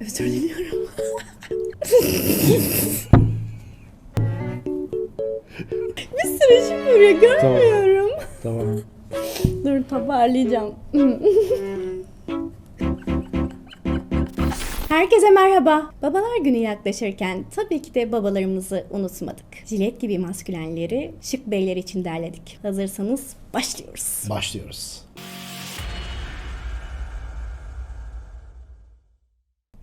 Özür diliyorum. bir sürü vuruyor görmüyorum. Tamam. Dur toparlayacağım. Herkese merhaba. Babalar günü yaklaşırken tabii ki de babalarımızı unutmadık. Jilet gibi maskülenleri şık beyler için derledik. Hazırsanız başlıyoruz. Başlıyoruz.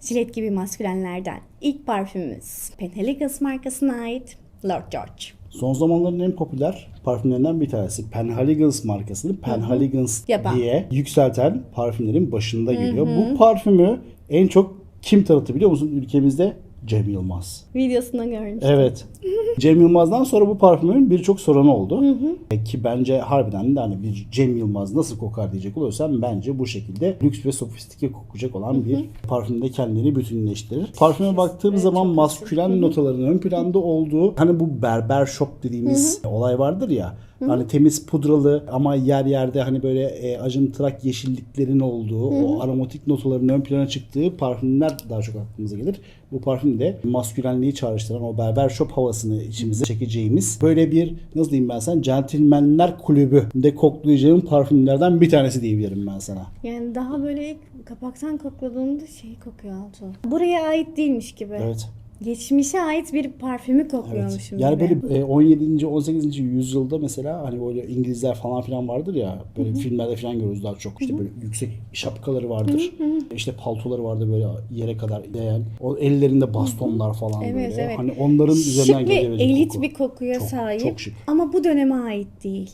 Jilet gibi maskülenlerden ilk parfümümüz Penhaligon's markasına ait Lord George. Son zamanların en popüler parfümlerinden bir tanesi. Penhaligans markasını Penhaligans Yapan. diye yükselten parfümlerin başında geliyor. Bu parfümü en çok kim tanıttı biliyor musun? Ülkemizde Cem Yılmaz. Videosunu görmüştüm. Evet. Cem Yılmaz'dan sonra bu parfümün birçok soranı oldu. E, Ki bence harbiden de hani bir Cem Yılmaz nasıl kokar diyecek olursam bence bu şekilde lüks ve sofistike kokacak olan bir parfümde kendini bütünleştirir. Parfüme baktığım zaman maskülen notaların ön planda olduğu hani bu berber shop dediğimiz olay vardır ya. Hani temiz pudralı ama yer yerde hani böyle e, acıntırak yeşilliklerin olduğu, o aromatik notaların ön plana çıktığı parfümler daha çok aklımıza gelir. Bu parfüm de maskülenliği çağrıştıran o berber shop havasını içimize çekeceğimiz böyle bir nasıl diyeyim ben sana centilmenler kulübü de koklayacağım parfümlerden bir tanesi diyebilirim ben sana. Yani daha böyle ilk kapaktan kokladığımda şey kokuyor Altuğ. Buraya ait değilmiş gibi. Evet. Geçmişe ait bir parfümü Evet. kokluyormuşum Yani gibi. böyle e, 17. 18. yüzyılda mesela hani böyle İngilizler falan filan vardır ya böyle filmlerde falan görürüz daha çok işte böyle yüksek şapkaları vardır. İşte paltoları vardır böyle yere kadar değen. O ellerinde bastonlar falan Evet, böyle. evet. Hani onların üzerinden Şık ve gelebilecek elit koku. bir kokuya Çok, sahip. çok şık. Ama bu döneme ait değil.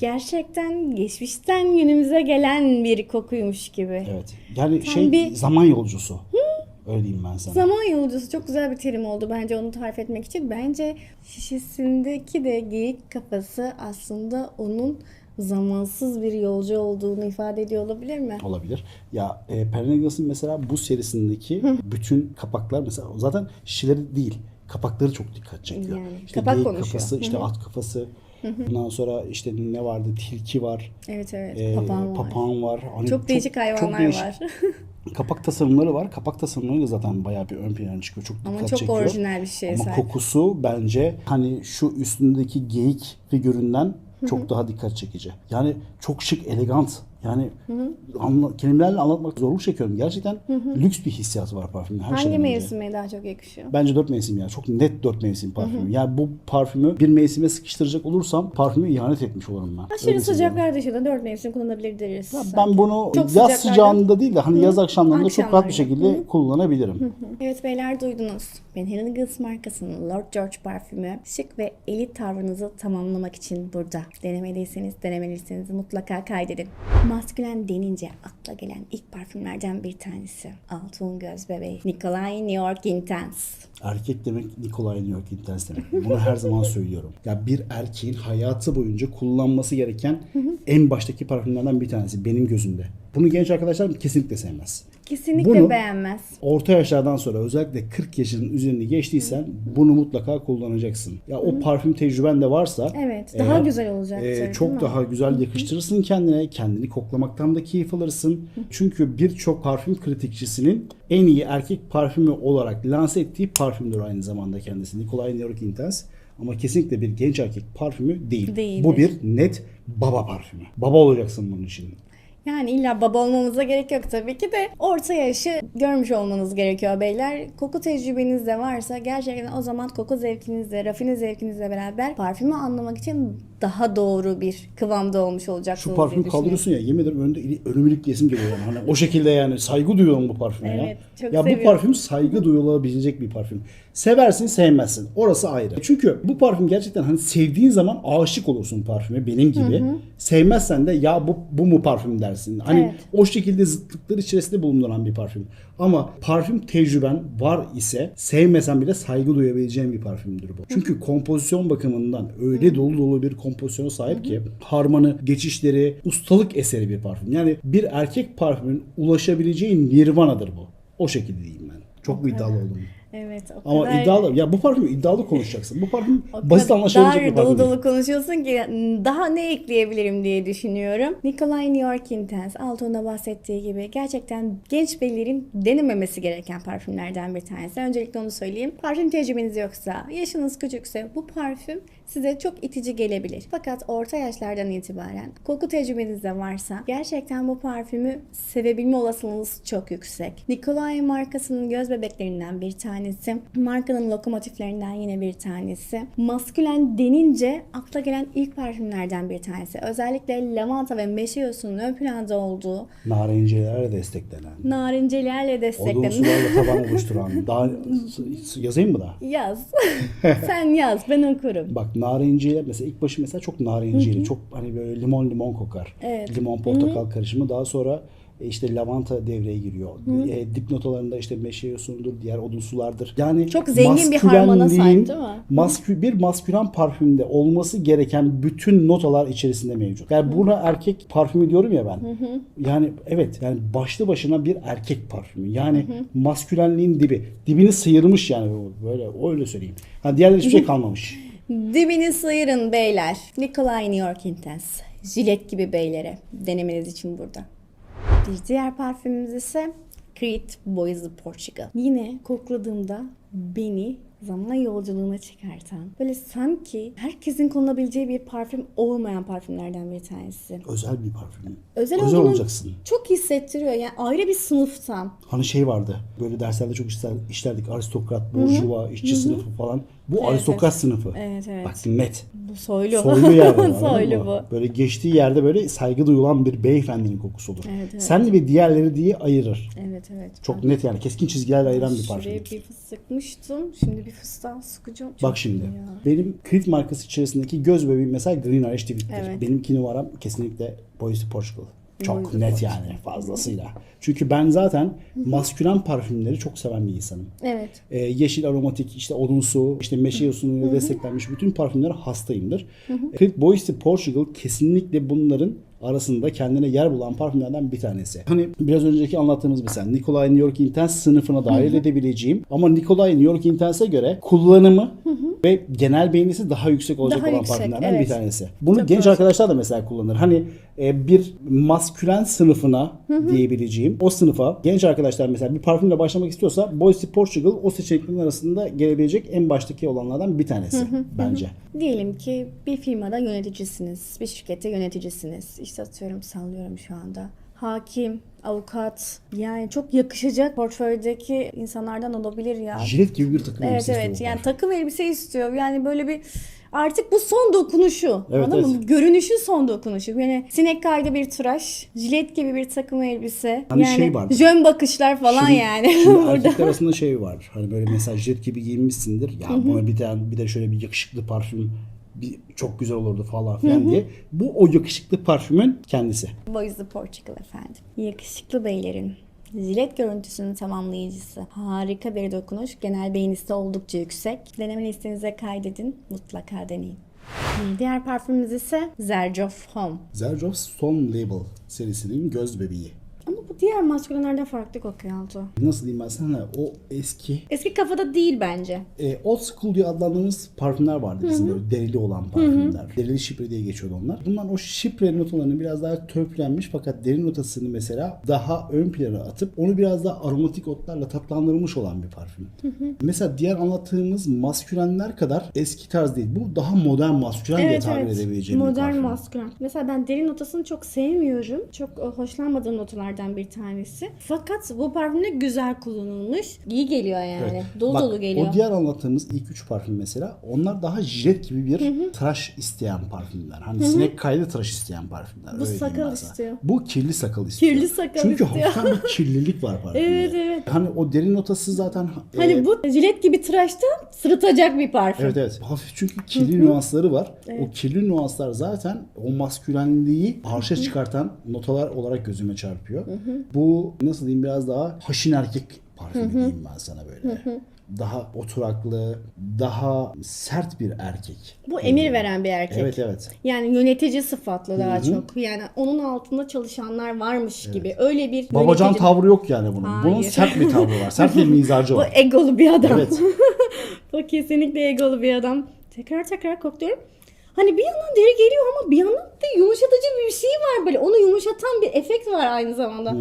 Gerçekten geçmişten günümüze gelen bir kokuymuş gibi. Evet. Yani Tam şey bir- zaman yolcusu. Öyle diyeyim ben sana. Zaman yolcusu çok güzel bir terim oldu bence onu tarif etmek için. Bence şişesindeki de geyik kafası aslında onun zamansız bir yolcu olduğunu ifade ediyor olabilir mi? olabilir. Ya e, Pernegos'un mesela bu serisindeki bütün kapaklar mesela zaten şişeleri değil kapakları çok dikkat çekiyor. Yani, işte kapak konuşuyor. kafası, işte at kafası. Ondan sonra işte ne vardı? Tilki var. Evet evet. e, papağan var. papağan var. Hani Çok değişik hayvanlar değişik var. Kapak tasarımları var. Kapak tasarımları da zaten bayağı bir ön plana çıkıyor. Çok dikkat Ama çok çekiyor. orijinal bir şeye Ama sahip. kokusu bence hani şu üstündeki geyik figüründen çok daha dikkat çekici. Yani çok şık, elegant. Yani anla, kelimelerle anlatmak zorluk çekiyorum. Gerçekten lüks bir hissiyatı var parfümün. Her Hangi mevsime daha çok yakışıyor? Bence dört mevsim ya. Çok net dört mevsim parfümü. Yani bu parfümü bir mevsime sıkıştıracak olursam parfümü ihanet etmiş olurum ben. Aşırı Öyle sıcaklar dışında dört mevsim kullanılabilir deriz. Ya sanki. ben bunu Çok yaz sıcaklarda- sıcağında değil de hani yaz akşamlarında çok rahat bir şekilde kullanabilirim. Evet beyler duydunuz. Ben Hilligans markasının Lord George parfümü şık ve elit tavrınızı tamamlamak için burada. Denemediyseniz denemeliyseniz mutlaka kaydedin. Maskülen denince akla gelen ilk parfümlerden bir tanesi. Altın Göz Bebeği. Nikolay New York Intense. Erkek demek Nikolay New York Intense demek. Bunu her zaman söylüyorum. Ya bir erkeğin hayatı boyunca kullanması gereken en baştaki parfümlerden bir tanesi benim gözümde. Bunu genç arkadaşlar kesinlikle sevmez. Kesinlikle Bunu- beğenmez. Orta yaşlardan sonra özellikle 40 yaşının üzerinde geçtiysen bunu mutlaka kullanacaksın. Ya o parfüm tecrüben de varsa Evet, daha güzel olacaktır, e, çok mi? daha güzel yakıştırırsın kendine. Kendini koklamaktan da keyif alırsın. Çünkü birçok parfüm kritikçisinin en iyi erkek parfümü olarak lanse ettiği parfümdür aynı zamanda kendisi. Nikolay New York Intense. Ama kesinlikle bir genç erkek parfümü değil. Değildir. Bu bir net baba parfümü. Baba olacaksın bunun için. Yani illa baba olmamıza gerek yok tabii ki de orta yaşı görmüş olmanız gerekiyor beyler. Koku tecrübeniz de varsa gerçekten o zaman koku zevkinizle, rafine zevkinizle beraber parfümü anlamak için daha doğru bir kıvamda olmuş olacaksınız. Şu parfümü kaldırıyorsun ya yemin ederim önünde ölümü ilikleyesim geliyor yani. Hani o şekilde yani saygı duyuyorum bu parfüme Evet, ya. çok ya bu seviyorum. parfüm saygı duyulabilecek bir parfüm. Seversin sevmezsin. Orası ayrı. Çünkü bu parfüm gerçekten hani sevdiğin zaman aşık olursun parfüme benim gibi. Sevmezsen de ya bu, bu mu parfüm dersin. Hani Evet. o şekilde zıtlıklar içerisinde bulunduran bir parfüm. Ama parfüm tecrüben var ise sevmesen bile saygı duyabileceğin bir parfümdür bu. Çünkü kompozisyon bakımından öyle dolu dolu bir kompozisyona sahip ki harmanı, geçişleri, ustalık eseri bir parfüm. Yani bir erkek parfümün ulaşabileceği nirvanadır bu. O şekilde diyeyim ben. Çok mu iddialı oldum? Evet o Ama kadar... iddialı. Ya bu parfümü iddialı konuşacaksın. Bu parfüm O basit anlaşılabilecek bir parfüm dolu dolu konuşuyorsun ki daha ne ekleyebilirim diye düşünüyorum. Nikolay New York Intense, Alton'da bahsettiği gibi gerçekten genç beylerin denememesi gereken parfümlerden bir tanesi. Öncelikle onu söyleyeyim. Parfüm tecrübeniz yoksa, yaşınız küçükse bu parfüm size çok itici gelebilir. Fakat orta yaşlardan itibaren koku tecrübeniz de varsa gerçekten bu parfümü sevebilme olasılığınız çok yüksek. Nikolay markasının göz bebeklerinden bir tanesi. Markanın lokomotiflerinden yine bir tanesi. Maskülen denince akla gelen ilk parfümlerden bir tanesi. Özellikle lavanta ve meşe yosunun ön planda olduğu Narenciyelerle desteklenen. narincelerle Odun desteklenen sularla taban oluşturan. Daha yazayım mı daha? Yaz. Sen yaz ben okurum. Bak narenciye mesela ilk başı mesela çok narenciyeli. Çok hani böyle limon limon kokar. Evet. Limon portakal karışımı. Daha sonra e, işte lavanta devreye giriyor. E, dip notalarında işte meşe yosunudur, diğer odun sulardır. Yani Çok zengin bir harmana sahip, değil mi? Maskü, bir maskülen parfümde olması gereken bütün notalar içerisinde mevcut. Yani buna erkek parfümü diyorum ya ben. Yani evet yani başlı başına bir erkek parfümü. Yani maskülenliğin dibi. Dibini sıyırmış yani böyle öyle söyleyeyim. Ha diğerleri hiçbir şey kalmamış. Dibini sıyırın beyler. Nikolay New York Intense. Jilet gibi beylere. Denemeniz için burada. Bir diğer parfümümüz ise Creed Boys of Portugal. Yine kokladığımda beni zaman yolculuğuna çıkartan, böyle sanki herkesin konulabileceği bir parfüm olmayan parfümlerden bir tanesi. Özel bir parfüm. Özel, Özel olduğunu olacaksın. çok hissettiriyor. Yani ayrı bir sınıftan. Hani şey vardı. Böyle derslerde çok işler, işlerdik. Aristokrat, burjuva, işçi sınıfı falan. Bu aristokrat sınıfı. Evet, evet. Bak net. Bu soylu. Soylu yani. anladın soylu bu. Böyle geçtiği yerde böyle saygı duyulan bir beyefendinin kokusu olur. Evet, evet. Sen ve diğerleri diye ayırır. Evet evet. Çok net yani keskin çizgilerle ayıran bir Şuraya parfüm. bir fıs sıkmıştım. Şimdi bir fıs daha sıkacağım. Çok Bak şimdi. ya. Benim Creed markası içerisindeki göz bebeğim mesela Green Irish Tweed'dir. Evet. Benimki numaram kesinlikle Boys to Portugal. Çok to net Portugal. yani fazlasıyla. Çünkü ben zaten maskülen parfümleri çok seven bir insanım. Evet. Ee, yeşil aromatik, işte odunsu, işte meşe yosunuyla desteklenmiş bütün parfümlere hastayımdır. Creed Boys to Portugal kesinlikle bunların arasında kendine yer bulan parfümlerden bir tanesi. Hani biraz önceki anlattığımız mesela Nikolay New York Intense sınıfına dahil edebileceğim ama Nikolay New York Intense'e göre kullanımı ve genel beğenisi daha yüksek olacak Daha olan yüksek, parfümlerden evet. bir tanesi. Bunu Çok genç doğru. arkadaşlar da mesela kullanır. Hani e, bir maskülen sınıfına diyebileceğim o sınıfa genç arkadaşlar mesela bir parfümle başlamak istiyorsa Boys to Portugal o seçeneklerin arasında gelebilecek en baştaki olanlardan bir tanesi bence. Diyelim ki bir firmada yöneticisiniz. Bir şirkette yöneticisiniz. İşte atıyorum sallıyorum şu anda. Hakim, avukat yani çok yakışacak portföydeki insanlardan olabilir ya. Jilet gibi bir takım Evet elbise evet bu yani takım elbise istiyor. Yani böyle bir artık bu son dokunuşu. Evet, anladın evet. mı? Görünüşün son dokunuşu. Yani sinek kaydı bir tıraş, jilet gibi bir takım elbise. Hani yani şey var. jön bakışlar falan Şimdi- yani. Şimdi erkekler arasında şey var. Hani böyle mesela jet gibi giyinmişsindir. Ya buna bir tane bir de şöyle bir yakışıklı parfüm bir, çok güzel olurdu falan filan diye. Bu o yakışıklı parfümün kendisi. Boys the Portugal efendim. Yakışıklı beylerin jilet görüntüsünün tamamlayıcısı. Harika bir dokunuş. Genel beğenisi oldukça yüksek. Deneme listenize kaydedin. Mutlaka deneyin. Diğer parfümümüz ise Zerjoff Home. Zerjoff Stone Label serisinin göz bebeği. Bu diğer maskülenlerden farklı kokuyor Alto. Nasıl diyeyim ben sana o eski Eski kafada değil bence. e, old school diye adlandırdığımız parfümler vardı bizim böyle derili olan parfümler. Derili şipre diye geçiyordu onlar. Bunlar o şipre notalarını biraz daha törpülenmiş fakat derin notasını mesela daha ön plana atıp onu biraz daha aromatik otlarla tatlandırılmış olan bir parfüm. Mesela diğer anlattığımız maskülenler kadar eski tarz değil. Bu daha modern maskülen diye tabir edebileceğim bir Modern parfüm. maskülen. Mesela ben derin notasını çok sevmiyorum. Çok e, hoşlanmadığım notalardan bir tanesi. Fakat bu parfüm de güzel kullanılmış. İyi geliyor yani. Evet. Dolu Bak, dolu geliyor. O diğer anlattığımız ilk üç parfüm mesela onlar daha jilet gibi bir tıraş isteyen parfümler. Hani sinek kaydı tıraş isteyen parfümler. öyle diyeyim sakal istiyor. Bu kirli sakal istiyor. Kirli sakal Çünkü istiyor. hafiften bir kirlilik var parfümde. Evet, evet. Hani o derin notası zaten Hani e, bu jilet gibi tıraşta sırıtacak bir parfüm. Evet evet. Hafif çünkü kirli nüansları var. O kirli nüanslar zaten o maskülenliği arşa çıkartan notalar olarak gözüme çarpıyor. Bu nasıl diyeyim biraz daha haşin erkek parfümü diyeyim ben sana böyle. Daha oturaklı, daha sert bir erkek. Bu emir veren bir erkek. Evet evet. Yani yönetici sıfatlı daha çok. Yani onun altında çalışanlar varmış gibi. Öyle bir Babacan yönetici. tavrı yok yani bunun. Bunun Hayır. sert bir tavrı var. Sert bir mizacı Bu var. egolu bir adam. Evet. Bu kesinlikle egolu bir adam. Tekrar tekrar kokluyorum. Hani bir yandan deri geliyor ama bir yandan da yumuşatıcı bir şey var böyle. Onu yumuşatan bir efekt var aynı zamanda.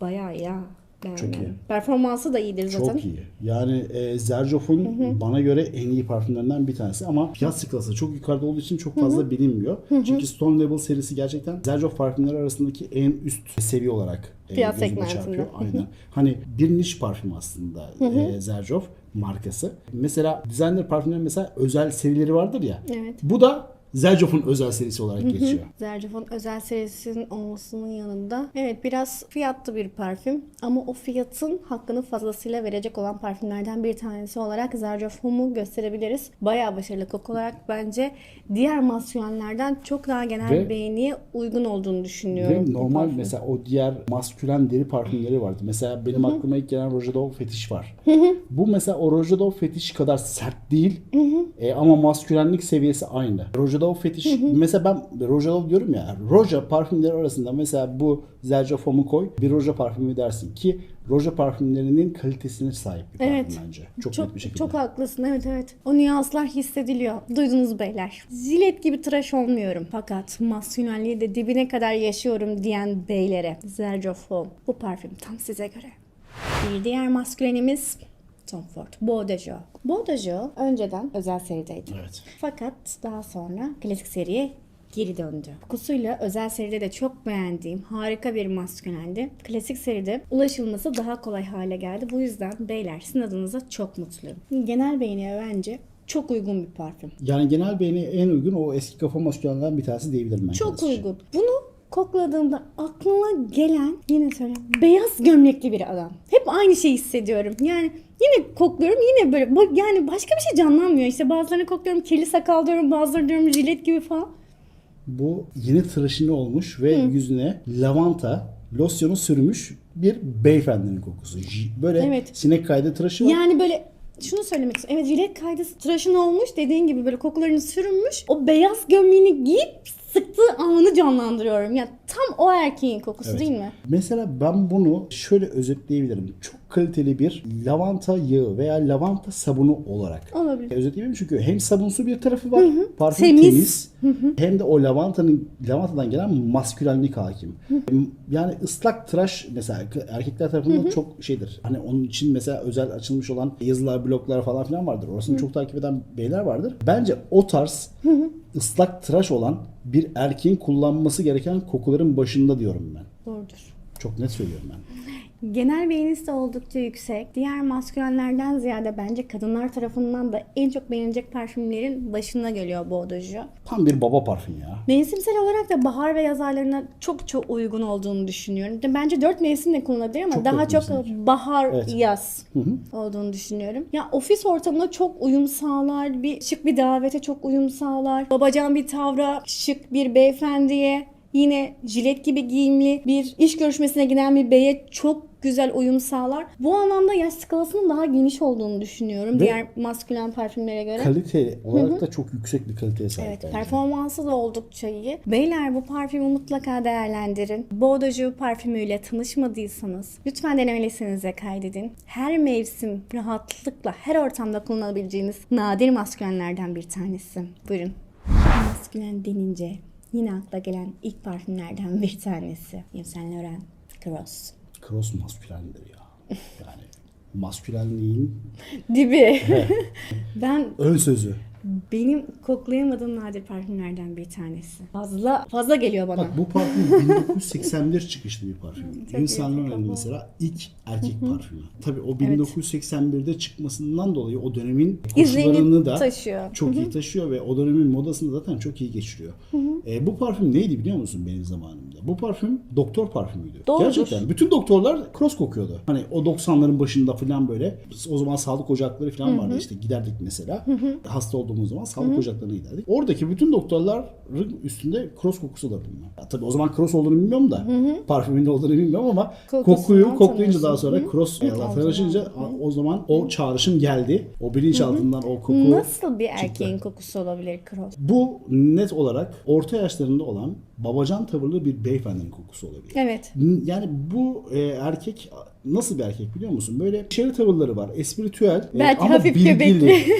Bayağı iyi ya. Beğendim. Çok iyi. Performansı da iyidir zaten. Çok iyi. Yani e, Zerjoff'un bana göre en iyi parfümlerinden bir tanesi ama fiyat skalası çok yukarıda olduğu için çok fazla bilinmiyor. Çünkü Stone Label serisi gerçekten Zerjoff parfümleri arasındaki en üst seviye olarak e, Fiyat gözüme segmentinde. çarpıyor. Aynen. Hani bir niş parfüm aslında e, Zerjoff markası. Mesela designer parfümlerin mesela özel serileri vardır ya. Evet. Bu da Zerjoff'un özel serisi olarak geçiyor. Zercefon özel serisinin olmasının yanında evet biraz fiyatlı bir parfüm ama o fiyatın hakkını fazlasıyla verecek olan parfümlerden bir tanesi olarak Zercefon'u gösterebiliriz. Bayağı başarılı koku olarak bence diğer maskülenlerden çok daha genel Ve- beğeniye uygun olduğunu düşünüyorum. Ve bu normal parfüm. mesela o diğer maskülen deri parfümleri vardı. Mesela benim aklıma ilk gelen Roger Dove fetiş var. Bu mesela o Roger Dove fetiş kadar sert değil. E, ama maskülenlik seviyesi aynı. Roger Dove fetiş mesela ben Dove diyorum ya. Roger parfümleri arasında mesela bu Zerjo Foam'u koy. Bir Roger parfümü dersin ki Roger parfümlerinin kalitesine sahip bir parfüm Evet. bence. Çok, çok, net bir şekilde. çok haklısın evet evet. O nüanslar hissediliyor. Duydunuz beyler. Zilet gibi tıraş olmuyorum. Fakat maskülenliği de dibine kadar yaşıyorum diyen beylere. Zerjo Foam. Bu parfüm tam size göre. Bir diğer maskülenimiz Tom Ford. De Joie önceden özel serideydi. Evet. Fakat daha sonra klasik seriye geri döndü. Kokusuyla özel seride de çok beğendiğim harika bir maskülendi. Klasik seride ulaşılması daha kolay hale geldi. Bu yüzden beyler sizin adınıza çok mutluyum. Genel beğeniye bence çok uygun bir parfüm. Yani genel beğeni en uygun o eski kafa maskülenlerden bir tanesi diyebilirim ben. Çok kendisi uygun. Bunu kokladığımda aklıma gelen yine söyle beyaz gömlekli bir adam. Hep aynı şeyi hissediyorum. Yani yine kokluyorum yine böyle yani başka bir şey canlanmıyor. İşte bazılarını kokluyorum kirli sakal diyorum bazıları diyorum jilet gibi falan. Bu yeni tıraşını olmuş ve yüzüne lavanta losyonu sürmüş bir beyefendinin kokusu. Böyle Evet. sinek kaydı tıraşı var. Yani böyle şunu söylemek istiyorum. Evet jilet kaydı tıraşın olmuş dediğin gibi böyle kokularını sürünmüş. O beyaz gömleğini giyip sıktığı anı canlandırıyorum. Ya tam o erkeğin kokusu Evet. değil mi? Mesela ben bunu şöyle özetleyebilirim. Çok kaliteli bir lavanta yağı veya lavanta sabunu olarak. Olabilir. Özetleyebilirim çünkü hem sabunsu bir tarafı var, parfüm Temiz. temiz, hem de o lavantanın lavantadan gelen maskülenlik hakim. Yani ıslak tıraş mesela erkekler tarafından çok şeydir. Hani onun için mesela özel açılmış olan yazılar, bloklar falan filan vardır. Orasını çok takip eden beyler vardır. Bence o tarz ıslak tıraş olan bir erkeğin kullanması gereken kokuların başında diyorum ben. Doğrudur. Çok net söylüyorum ben. Genel beğenisi de oldukça yüksek. Diğer maskülenlerden ziyade bence kadınlar tarafından da en çok beğenilecek parfümlerin başına geliyor bu Joie. Tam bir baba parfüm ya. Mevsimsel olarak da bahar ve yaz aylarına çok çok uygun olduğunu düşünüyorum. De Bence dört mevsim de kullanılabilir ama Çok daha dört çok mevsimlik. bahar, Evet. yaz olduğunu düşünüyorum. Ya ofis ortamına çok uyum sağlar, bir şık bir davete çok uyum sağlar. Babacan bir tavra, şık bir beyefendiye, yine jilet gibi giyimli bir iş görüşmesine giden bir beye çok güzel uyum sağlar. Bu anlamda yaş skalasının daha geniş olduğunu düşünüyorum Ve- diğer maskülen parfümlere göre. Kalite olarak da çok yüksek bir kaliteye sahip Evet, bence. performansı da oldukça iyi. Beyler bu parfümü mutlaka değerlendirin. Beau de parfümüyle tanışmadıysanız lütfen deneme listenize kaydedin. Her mevsim rahatlıkla her ortamda kullanabileceğiniz nadir maskülenlerden bir tanesi. Buyurun. Maskülen denince yine akla gelen ilk parfümlerden bir tanesi. Yves Saint Laurent Cross. Cross maskülendir ya. Yani maskülenliğin Dibi. ben ön sözü. benim koklayamadığım nadir parfümlerden bir tanesi. Fazla fazla geliyor bana. Bak bu parfüm 1981 çıkışlı bir parfüm. Çok mesela ilk erkek parfümü. Tabii o 1981'de çıkmasından dolayı o dönemin koşullarını da taşıyor. çok iyi taşıyor ve o dönemin modasını zaten çok iyi geçiriyor. E, bu parfüm neydi biliyor musun benim zamanımda? Bu parfüm doktor parfümüydü. Doğrudur. Gerçekten. Bütün doktorlar cross kokuyordu. Hani o 90'ların başında falan böyle. O zaman sağlık ocakları falan vardı işte. Giderdik mesela. Hasta olduğumuz zaman sağlık ocaklarına giderdik. Oradaki bütün doktorların üstünde cross kokusu da bunlar. Ya tabii o zaman cross olduğunu bilmiyorum da. Parfümün ne olduğunu bilmiyorum ama Kokusundan kokuyu koklayınca daha sonra cross Hı. tanışınca o zaman o çağrışım geldi. O bilinçaltından o koku Nasıl bir erkeğin kokusu olabilir Cross? bu net olarak orta yaşlarında olan babacan tavırlı bir beyefendinin kokusu olabilir. Evet. Yani bu e, erkek nasıl bir erkek biliyor musun? Böyle şeri tavırları var. Espritüel e, Belki ama hafif bilgili. göbekli.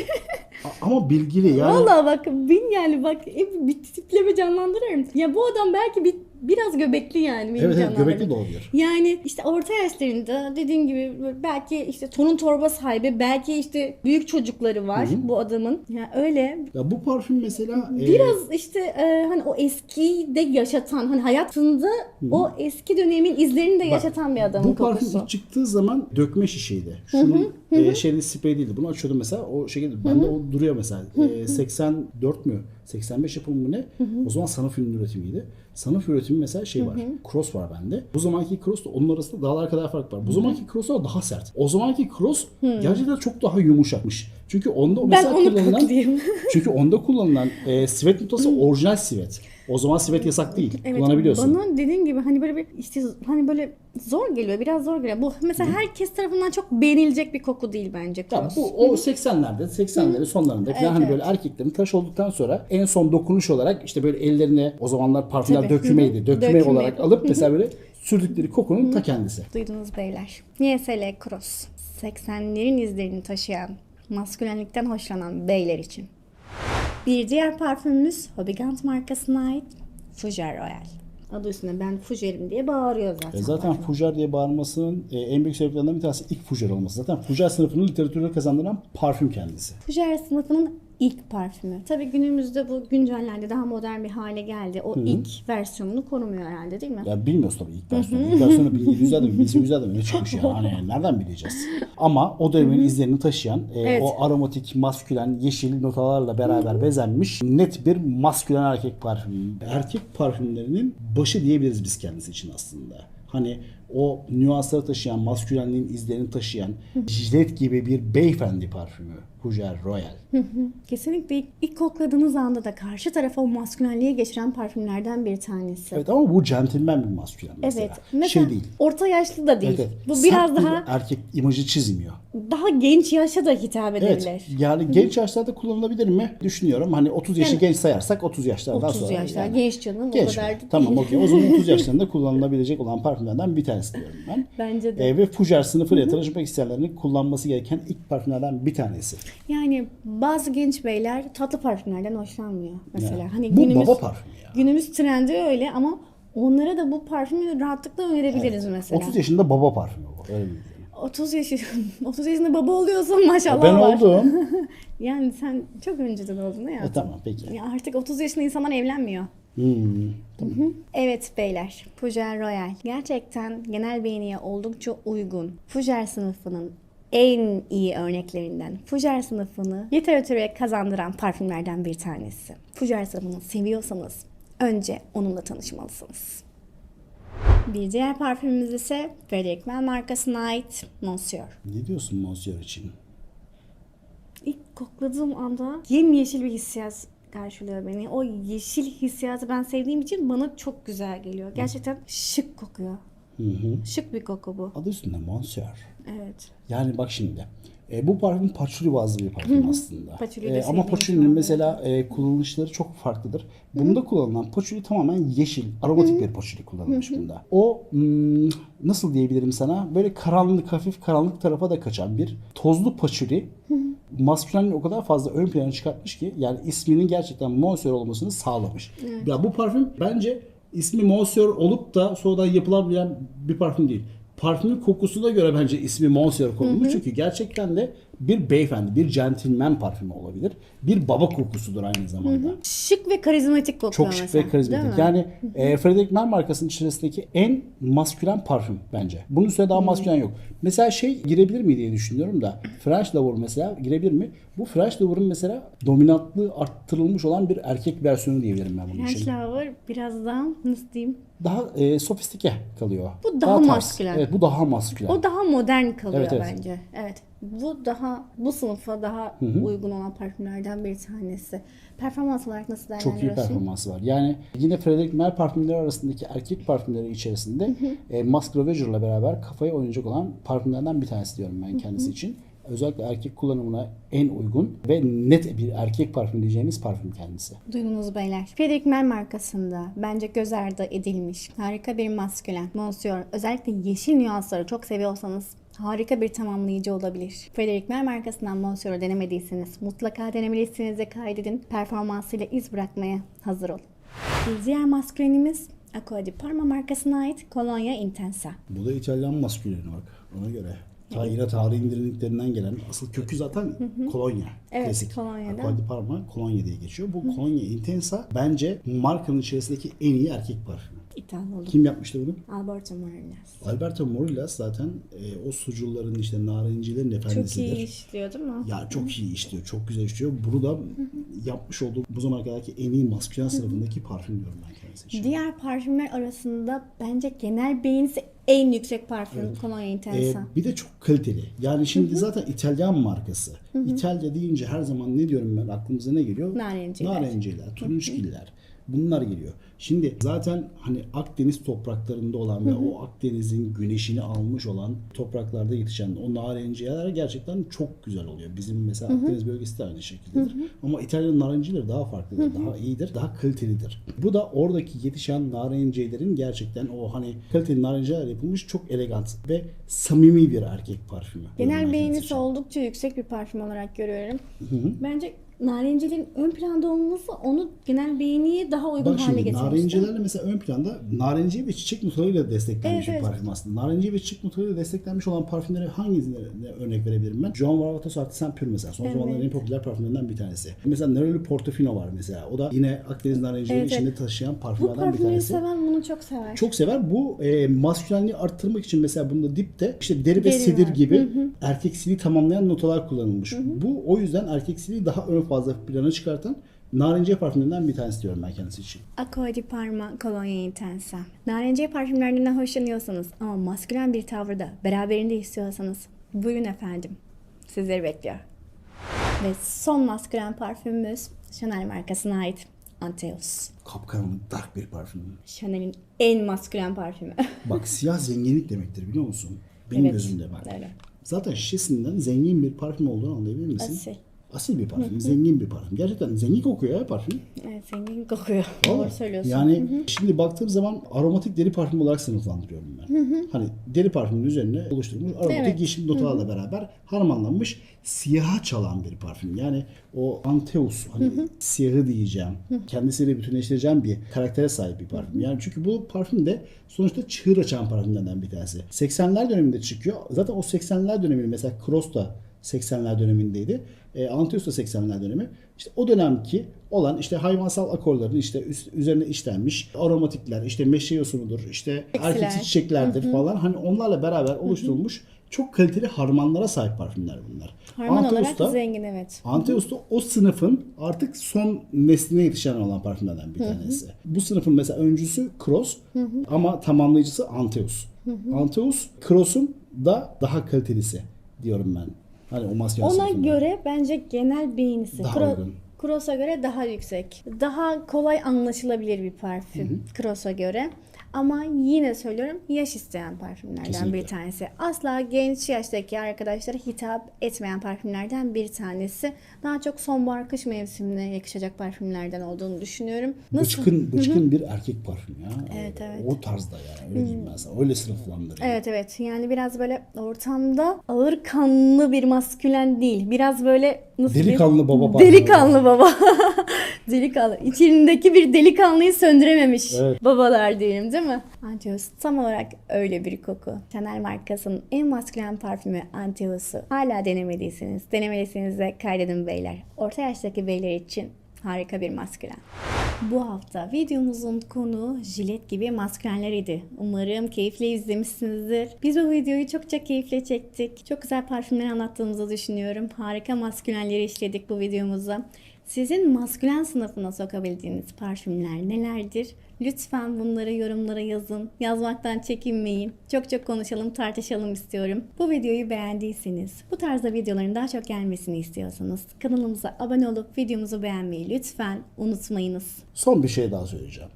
Ama bilgili yani. Vallahi bak bin yani bak hep bir tipleme canlandırırım. Ya bu adam belki bir, biraz göbekli yani benim Evet evet göbekli de olabilir. Yani işte orta yaşlarında dediğin gibi belki işte torun torba sahibi, belki işte büyük çocukları var bu adamın. Ya öyle Ya bu parfüm mesela e, biraz işte e, hani o eskiyi de yaşatan hani hayatında o eski dönemin izlerini de yaşatan bir adamın bu parfüm kokusu. ilk çıktığı zaman dökme şişeydi. Şunun e, şeyli sprey değildi. Bunu açıyordum mesela o şekilde. Bende o duruyor mesela. E, 84 mü? 85 yapımı mı ne? O zaman sanıf ürün üretimiydi. Sanıf üretimi mesela şey var. Cross var bende. Bu zamanki cross da onun arasında dağlar kadar fark var. Bu zamanki cross da daha sert. O zamanki cross gerçekten çok daha yumuşakmış. Çünkü onda Ben mesela onu kullanılan çünkü onda kullanılan e, sivet notası orijinal sivet. O zaman sivet yasak değil. Kullanabiliyorsun. Bana dediğim gibi hani böyle bir işte hani böyle zor geliyor. Biraz zor geliyor. Bu mesela herkes tarafından çok beğenilecek bir koku değil bence. Ya bu o 80'lerde 80'lerin sonlarında falan hani böyle erkeklerin tıraş olduktan sonra en son dokunuş olarak işte böyle ellerine o zamanlar parfümler Tabii. dökümeydi. Döküme Döküme. olarak alıp mesela böyle sürdükleri kokunun ta kendisi. Duydunuz beyler. YSL Cross. 80'lerin izlerini taşıyan, maskülenlikten hoşlanan beyler için. Bir diğer parfümümüz Hobigant markasına ait Fougère Royal. Adı üstünde ben Fougere'im diye bağırıyor zaten. E zaten Fujar diye bağırmasının e, en büyük sebeplerinden bir tanesi ilk Fujar olması. Zaten Fujar sınıfını literatürde kazandıran parfüm kendisi. Fougère sınıfının ilk parfümü. Tabii günümüzde bu güncellendi, daha modern bir hale geldi. O ilk versiyonunu korumuyor herhalde değil mi? Ya bilmiyoruz tabii ilk versiyonu. İlk versiyonu 1700'lerde mi 1800'lerde mi ne çıkmış yani. Hani nereden bileceğiz? Ama o dönemin izlerini taşıyan e, Evet. o aromatik, maskülen, yeşil notalarla beraber bezenmiş net bir maskülen erkek parfümü. Erkek parfümlerinin başı diyebiliriz biz kendisi için aslında. Hani o nüansları taşıyan, maskülenliğin izlerini taşıyan jilet gibi bir beyefendi parfümü. Fougère Royal. Kesinlikle ilk, ilk kokladığınız anda da karşı tarafa o maskülenliğe geçiren parfümlerden bir tanesi. Evet ama bu centilmen bir maskülen mesela. Evet. Mesela Şey değil. orta yaşlı da değil. Evet, evet. Bu Sert biraz bir daha erkek imajı çizmiyor. daha genç yaşa da hitap edebilir. Evet. Yani genç yaşlarda kullanılabilir mi? Düşünüyorum. Hani 30 yaşı Yani- genç sayarsak 30 yaşlardan 30 sonra. yaşlar yani. genç canım Genç o kadar mi? Tamam okey. O zaman 30 yaşlarında kullanılabilecek olan parfümlerden bir tanesi diyorum ben. Bence de. E, ve Fougère sınıfıyla tanışmak isteyenlerin kullanması gereken ilk parfümlerden bir tanesi. Yani bazı genç beyler tatlı parfümlerden hoşlanmıyor mesela. Yani Hani bu günümüz baba parfümü ya. günümüz trendi öyle ama onlara da bu parfümü rahatlıkla önerebiliriz mesela. 30 yaşında baba parfümü bu. Öyle mi diyelim? 30 yaşı 30 yaşında baba oluyorsan maşallah Ben var. oldum. Yani sen çok önceden oldun ya. e, tamam peki. Ya artık 30 yaşında insanlar evlenmiyor. Hmm. Evet beyler, Fougère Royal gerçekten genel beğeniye oldukça uygun. Fougère sınıfının en iyi örneklerinden. Fougère sınıfını literatüre kazandıran parfümlerden bir tanesi. Fougère sınıfını seviyorsanız önce onunla tanışmalısınız. Bir diğer parfümümüz ise Frederic Malle markasına ait Monsieur. Ne diyorsun Monsieur için? İlk kokladığım anda yemyeşil bir hissiyat karşılıyor beni. O yeşil hissiyatı ben sevdiğim için bana çok güzel geliyor. Gerçekten şık kokuyor. Hı hı. Şık bir koku bu. Adı üstünde Monsieur. Evet. Yani bak şimdi. e, bu parfüm patchouli bazlı bir parfüm aslında. Patchouli de E, ama sevdiğim için mesela e, kullanışları çok farklıdır. Bunda kullanılan patchouli tamamen yeşil, aromatik bir patchouli kullanılmış bunda. O hmm, nasıl diyebilirim sana? Böyle karanlık, hafif karanlık tarafa da kaçan bir tozlu patchouli. Maskülenliği o kadar fazla ön plana çıkartmış ki yani isminin gerçekten Monsieur olmasını sağlamış. Ya bu parfüm bence ismi Monsieur olup da sonradan yapılabilen bir parfüm değil. Parfümün kokusuna göre bence ismi Monsieur konulmuş. Çünkü gerçekten de bir beyefendi, bir gentleman parfümü olabilir. Bir baba kokusudur aynı zamanda. Şık ve karizmatik kokuyor Çok şık mesela, ve karizmatik. Yani e, Frederic Malle markasının içerisindeki en maskülen parfüm bence. Bunun üstüne daha maskülen yok. Mesela şey girebilir mi diye düşünüyorum da French Lover mesela girebilir mi? Bu French Lover'ın mesela dominantlığı arttırılmış olan bir erkek versiyonu diyebilirim ben bunun French için. Lover biraz daha nasıl diyeyim? Daha e, sofistike kalıyor. Bu daha tarz. maskülen. Evet bu daha maskülen. O daha modern kalıyor Evet, evet. bence. Evet. Bu daha bu sınıfa daha uygun olan parfümlerden bir tanesi. Performans olarak nasıl Çok iyi değerlendiriyorsun? performansı var. Yani yine Frederic Malle parfümleri arasındaki erkek parfümleri içerisinde e, Musk Ravager'la beraber kafaya oynayacak olan parfümlerden bir tanesi diyorum ben kendisi için. Özellikle erkek kullanımına en uygun ve net bir erkek parfüm diyeceğimiz parfüm kendisi. Duydunuz beyler. Frederic Malle markasında bence göz ardı edilmiş harika bir maskülen. Monsieur özellikle yeşil nüansları çok seviyorsanız harika bir tamamlayıcı olabilir. Frederic Malle markasından Monsieur'u denemediyseniz mutlaka deneme listenize kaydedin. Performansıyla iz bırakmaya hazır olun. Bir diğer maskülenimiz Acqua di Parma markasına ait Colonia Intensa. Bu da İtalyan masküleni bak ona göre. Ta yine tarihin derinliklerinden gelen asıl kökü zaten kolonya. Evet, Klasik. kolonya'dan. Acqua di Parma kolonya diye geçiyor. Bu kolonya intensa bence markanın içerisindeki en iyi erkek parfümü. İthal oldu. Kim yapmıştı bunu? Alberto Morelos. Alberto Morillas zaten e, o suculların işte narencilerin Çok efendisidir. iyi işliyor değil mi? Ya çok iyi işliyor, çok güzel işliyor. Bunu da yapmış olduğu bu zamana kadarki en iyi maskülen sınıfındaki parfüm diyorum ben kendisi için. Diğer parfümler arasında bence genel beğenisi en yüksek parfüm Colonia Ee, Intensa. bir de çok kaliteli. Yani şimdi zaten İtalyan markası. İtalya deyince her zaman ne diyorum ben aklımıza ne geliyor? Narenciyeler. Narenciyeler, turunçgiller. Bunlar geliyor. Şimdi zaten hani Akdeniz topraklarında olan ve o Akdeniz'in güneşini almış olan topraklarda yetişen o narenciyeler gerçekten çok güzel oluyor. Bizim mesela Akdeniz bölgesi de aynı şekildedir. Ama İtalyan narenciyeleri daha farklıdır, daha iyidir, daha kalitelidir. Bu da oradaki yetişen narenciyelerin gerçekten o hani kaliteli narenciyeler yapılmış çok elegant ve samimi bir erkek parfümü. Genel beğenisi oldukça yüksek bir parfüm olarak görüyorum. Bence narenciliğin ön planda olması onu genel beğeniye daha uygun Bak hale şimdi getirmişti. narenciyelerle mesela ön planda narenciye ve çiçek notalarıyla desteklenmiş Evet, bir evet. parfüm aslında. Narenciye ve çiçek notalarıyla desteklenmiş olan parfümlere hangisine örnek verebilirim ben? Joan Varvatos Artisan Pure mesela. Son Evet. zamanların en popüler parfümlerinden bir tanesi. Mesela Neroli Portofino var mesela. O da yine Akdeniz narenciyeyi Evet, içinde evet. taşıyan Bu parfümlerden bir parfümleri tanesi. seven bunu çok sever. Çok sever. Bu e, maskülenliği arttırmak için mesela bunda dipte işte deri ve Deri sedir var. gibi erkeksiliği tamamlayan notalar kullanılmış. Bu o yüzden erkeksiliği daha ön fazla plana çıkartan narenciye parfümlerinden bir tanesi diyorum ben kendisi için. Acqua di Parma Colonia Intensa. Narenciye parfümlerinden hoşlanıyorsanız ama maskülen bir tavırda beraberinde istiyorsanız buyurun efendim. Sizleri bekliyor. Ve son maskülen parfümümüz Chanel markasına ait Anteus. Kapkaranlık dark bir parfüm. Chanel'in en maskülen parfümü. Bak siyah zenginlik demektir biliyor musun? Benim Evet, gözümde bak. öyle. Zaten şişesinden zengin bir parfüm olduğunu anlayabilir misin? Asil. Asil bir parfüm, zengin bir parfüm. Gerçekten zengin kokuyor ya parfüm. Evet zengin kokuyor. Vallahi. Doğru söylüyorsun. Yani şimdi baktığım zaman aromatik deri parfüm olarak sınıflandırıyorum ben. Hani deri parfümün üzerine oluşturulmuş aromatik Evet. yeşil notalarla beraber harmanlanmış siyaha çalan bir parfüm. Yani o Anteus hani siyahı diyeceğim. Kendisiyle bütünleştireceğim bir karaktere sahip bir parfüm. Yani çünkü bu parfüm de sonuçta çığır açan parfümlerden bir tanesi. 80'ler döneminde çıkıyor. Zaten o 80'ler dönemi mesela Cross da 80'ler dönemindeydi. E, Anteus da 80'ler dönemi. İşte o dönemki olan işte hayvansal akorların işte üst- üzerine işlenmiş aromatikler, işte meşe yosunudur, işte erkeksi çiçeklerdir falan. Hani onlarla beraber oluşturulmuş çok kaliteli harmanlara sahip parfümler bunlar. Harman Anteus olarak zengin evet. Anteus da o sınıfın artık son nesline yetişen olan parfümlerden bir tanesi. Bu sınıfın mesela öncüsü Cross ama tamamlayıcısı Anteus. Anteus Cross'un da daha kalitelisi diyorum ben. Hani o maskülen Ona sınıfında. göre bence genel beğenisi. Daha Kro- uygun. Cross'a göre daha yüksek. Daha kolay anlaşılabilir bir parfüm Cross'a göre. Ama yine söylüyorum yaş isteyen parfümlerden Kesinlikle. bir tanesi. Asla genç yaştaki arkadaşlara hitap etmeyen parfümlerden bir tanesi. Daha çok sonbahar kış mevsimine yakışacak parfümlerden olduğunu düşünüyorum. Nasıl? Bıçkın, bıçkın bir erkek parfüm ya. Evet, evet. O tarzda yani öyle diyeyim ben sana. Öyle. Evet evet yani biraz böyle ortamda ağır kanlı bir maskülen değil. Biraz böyle nasıl? Delikanlı baba parfümü. Delikanlı baba. delikanlı. İçindeki bir delikanlıyı söndürememiş Evet. babalar diyelim değil değil mi? Antios tam olarak öyle bir koku. Chanel markasının en maskülen parfümü Antios'u hala denemediyseniz, denemediyseniz de kaydedin beyler. Orta yaştaki beyler için harika bir maskülen. Bu hafta videomuzun konu jilet gibi maskülenler idi. Umarım keyifle izlemişsinizdir. Biz bu videoyu çokça keyifle çektik. Çok güzel parfümler anlattığımızı düşünüyorum. Harika maskülenleri işledik bu videomuzda. Sizin maskülen sınıfına sokabildiğiniz parfümler nelerdir? Lütfen bunları yorumlara yazın. Yazmaktan çekinmeyin. Çok çok konuşalım, tartışalım istiyorum. Bu videoyu beğendiyseniz, bu tarzda videoların daha çok gelmesini istiyorsanız kanalımıza abone olup videomuzu beğenmeyi lütfen unutmayınız. Son bir şey daha söyleyeceğim.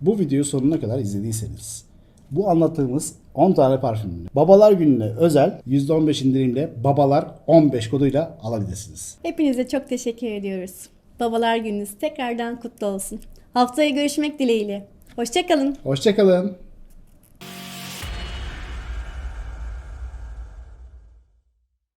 Bu videoyu sonuna kadar izlediyseniz bu anlattığımız 10 tane parfümünü Babalar Günü'ne özel %15 indirimle Babalar 15 koduyla alabilirsiniz. Hepinize çok teşekkür ediyoruz. Babalar gününüz tekrardan kutlu olsun. Haftaya görüşmek dileğiyle. Hoşçakalın. Hoşçakalın.